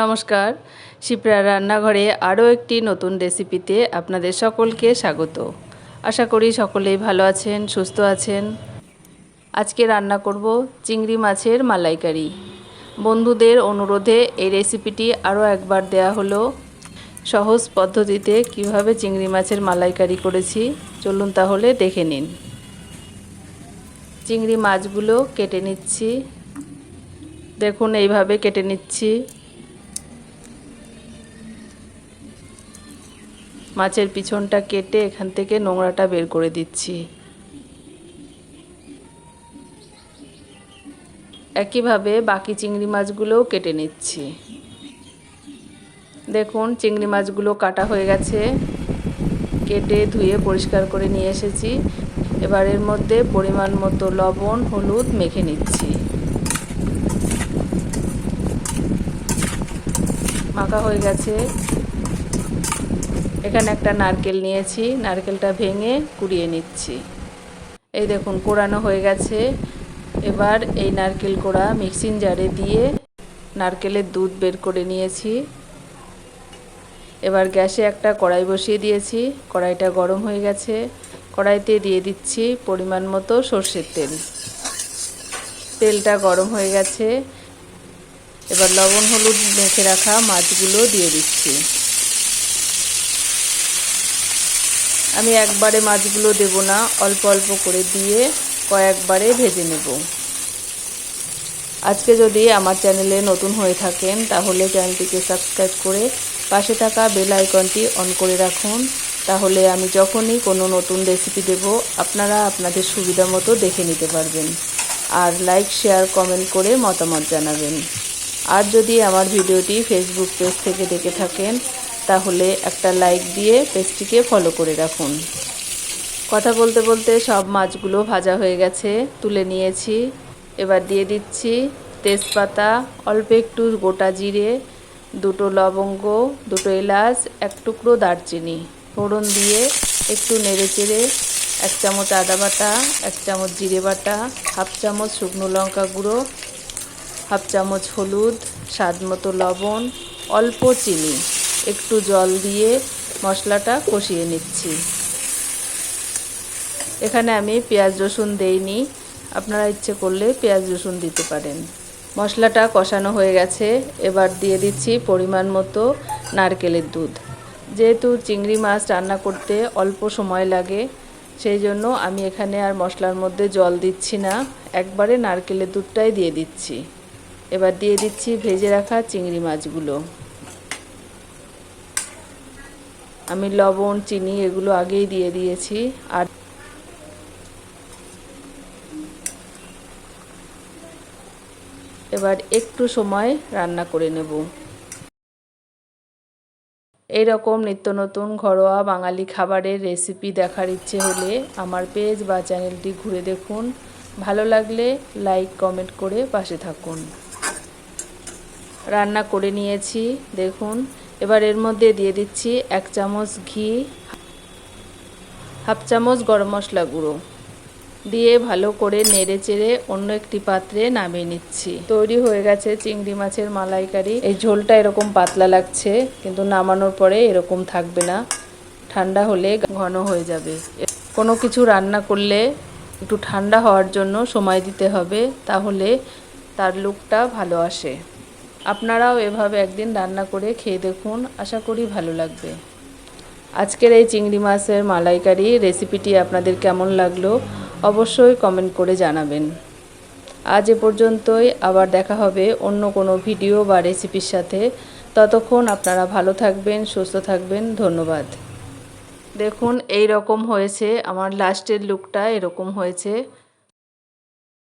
নমস্কার। শিপ্রা রান্নাঘরে আরও একটি নতুন রেসিপিতে আপনাদের সকলকে স্বাগত। আশা করি সকলেই ভালো আছেন, সুস্থ আছেন। আজকে রান্না করব চিংড়ি মাছের মালাইকারি। বন্ধুদের অনুরোধে এই রেসিপিটি আরও একবার দেয়া হলো। সহজ পদ্ধতিতে কীভাবে চিংড়ি মাছের মালাইকারি করেছি, চলুন তাহলে দেখে নিন। চিংড়ি মাছগুলো কেটে নিচ্ছি। দেখুন, এইভাবে কেটে নিচ্ছি। মাছের পিছনটা কেটে এখান থেকে নোংরাটা বের করে দিচ্ছি। একইভাবে বাকি চিংড়ি মাছগুলোও কেটে নিচ্ছি। দেখুন, চিংড়ি মাছগুলো কাটা হয়ে গেছে। কেটে ধুয়ে পরিষ্কার করে নিয়ে এসেছি। এবার এর মধ্যে পরিমাণ মতো লবণ, হলুদ মেখে নিচ্ছি। মাখা হয়ে গেছে। এখানে একটা নারকেল নিয়েছি, নারকেলটা ভেঙে কুড়িয়ে নিচ্ছি। এই দেখুন কোড়ানো হয়ে গেছে। এবার এই নারকেল কোড়া মিক্সিং জারে দিয়ে নারকেলের দুধ বের করে নিয়েছি। এবার গ্যাসে একটা কড়াই বসিয়ে দিয়েছি। কড়াইটা গরম হয়ে গেছে। কড়াইতে দিয়ে দিচ্ছি পরিমাণ মতো সর্ষের তেল। তেলটা গরম হয়ে গেছে। এবার লবণ, হলুদ মেখে রাখা মাছগুলো দিয়ে দিচ্ছি। আমি একবারে মাছগুলো দেব না, অল্প অল্প করে দিয়ে কয়েকবারে ভেজে নেব। আজকে যদি আমার চ্যানেলে নতুন হয়ে থাকেন, তাহলে চ্যানেলটিকে সাবস্ক্রাইব করে পাশে থাকা বেল আইকনটি অন করে রাখুন। তাহলে আমি যখনই কোনো নতুন রেসিপি দেব, আপনারা আপনাদের সুবিধা মতো দেখে নিতে পারবেন। আর লাইক, শেয়ার, কমেন্ট করে মতামত জানাবেন। আর যদি আমার ভিডিওটি ফেসবুক পেজ থেকে দেখে থাকেন তাহলে একটা লাইক দিয়ে পেজটিকে ফলো করে রাখুন। কথা বলতে বলতে সব মাছগুলো ভাজা হয়ে গেছে, তুলে নিয়েছি। এবার দিয়ে দিচ্ছি তেজপাতা, অল্প একটু গোটা জিরে, দুটো লবঙ্গ, দুটো এলাচ, এক টুকরো দারচিনি। ফোড়ন দিয়ে একটু নেড়ে চেড়ে এক চামচ আদা বাটা, এক চামচ জিরে বাটা, হাফ চামচ শুকনো লঙ্কা গুঁড়ো, হাফ চামচ হলুদ, স্বাদ মতো লবণ, অল্প চিনি। একটু জল দিয়ে মশলাটা কষিয়ে নিচ্ছি। এখানে আমি পেঁয়াজ রসুন দেইনি। আপনারা ইচ্ছে করলে পেঁয়াজ রসুন দিতে পারেন। মশলাটা কষানো হয়ে গেছে। এবার দিয়ে দিচ্ছি পরিমাণ মতো নারকেলের দুধ। যেহেতু চিংড়ি মাছ রান্না করতে অল্প সময় লাগে, সেই জন্য আমি এখানে আর মশলার মধ্যে জল দিচ্ছি না। একবারে নারকেলের দুধটাই দিয়ে দিচ্ছি। এবার দিয়ে দিচ্ছি ভেজে রাখা চিংড়ি মাছগুলো। আমি লবণ, চিনি এগুলো আগেই দিয়ে দিয়েছি। আর এবার একটু সময় রান্না করে নেব। এই রকম নিত্য নতুন ঘরোয়া বাঙালি খাবারের রেসিপি দেখার ইচ্ছে হলে আমার পেজ বা চ্যানেলটি ঘুরে দেখুন। ভালো লাগলে লাইক, কমেন্ট করে পাশে থাকুন। রান্না করে নিয়েছি, দেখুন। এবার এর মধ্যে দিয়ে দিচ্ছি এক চামচ ঘি, হাফ চামচ গরম মশলা গুঁড়ো। দিয়ে ভালো করে নেড়ে চেড়ে অন্য একটি পাত্রে নামিয়ে নিচ্ছি। তৈরি হয়ে গেছে চিংড়ি মাছের মালাইকারি। এই ঝোলটা এরকম পাতলা লাগছে, কিন্তু নামানোর পরে এরকম থাকবে না। ঠান্ডা হলে ঘন হয়ে যাবে। কোনো কিছু রান্না করলে একটু ঠান্ডা হওয়ার জন্য সময় দিতে হবে, তাহলে তার লুকটা ভালো আসে। আপনারাও এভাবে একদিন রান্না করে খেয়ে দেখুন। আশা করি ভালো লাগবে। আজকের এই চিংড়ি মাছের মালাইকারি রেসিপিটি আপনাদের কেমন লাগল অবশ্যই কমেন্ট করে জানাবেন। আজ এ পর্যন্তই। আবার দেখা হবে অন্য কোনো ভিডিও বা রেসিপির সাথে। ততক্ষণ আপনারা ভালো থাকবেন, সুস্থ থাকবেন। ধন্যবাদ। দেখুন, এই রকম হয়েছে। আমার লাস্টের লুকটা এরকম হয়েছে।